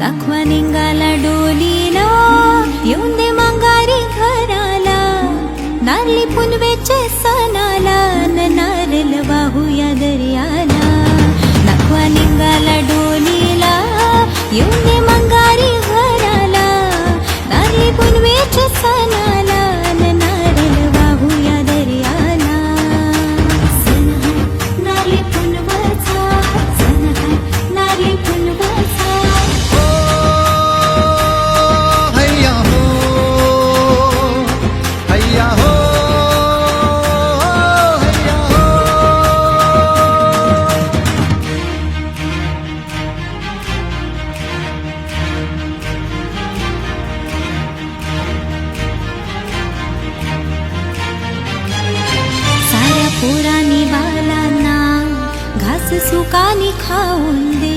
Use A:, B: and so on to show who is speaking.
A: दाखवा निंगाला डोलीला येऊन दे मांगारी घराला नारली पुनवेचे सणाला नारल वाहूया दर्याला. दाखवा निंगाला डोलीला येऊन दे मांगारी घराला नारली पुनवेचे सणाला सुखानी खाऊन दे.